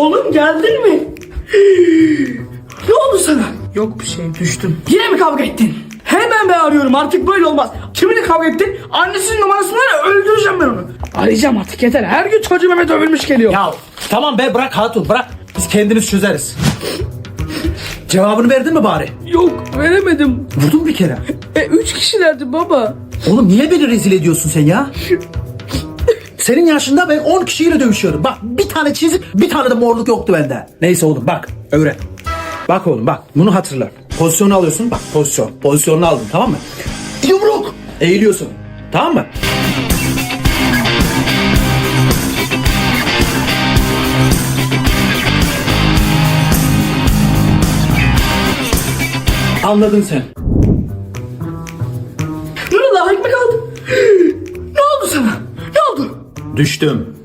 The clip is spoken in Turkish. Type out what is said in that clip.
Oğlum geldin mi? ne oldu sana? Yok bir şey düştüm. Yine mi kavga ettin? Hemen ben arıyorum artık böyle olmaz. Kiminle kavga ettin? Annesinin numarasını ver öldüreceğim ben onu. Arayacağım artık yeter. Her gün çocuğum Mehmet dövülmüş geliyor. Ya tamam be bırak hatun bırak. Biz kendimiz çözeriz. Cevabını verdin mi bari? Yok veremedim. Vurdun bir kere. E üç kişilerdi baba. Oğlum niye beni rezil ediyorsun sen ya? Senin yaşında ben 10 kişiyle dövüşüyorum. Bak bir tane çizik bir tane de morluk yoktu bende. Neyse oğlum bak öğren. Bak oğlum bak bunu hatırla. Pozisyonu alıyorsun bak pozisyon. Pozisyonunu aldın tamam mı? Yumruk. Eğiliyorsun. Tamam mı? Anladın sen. Nurullah ekmek aldım. Düştüm.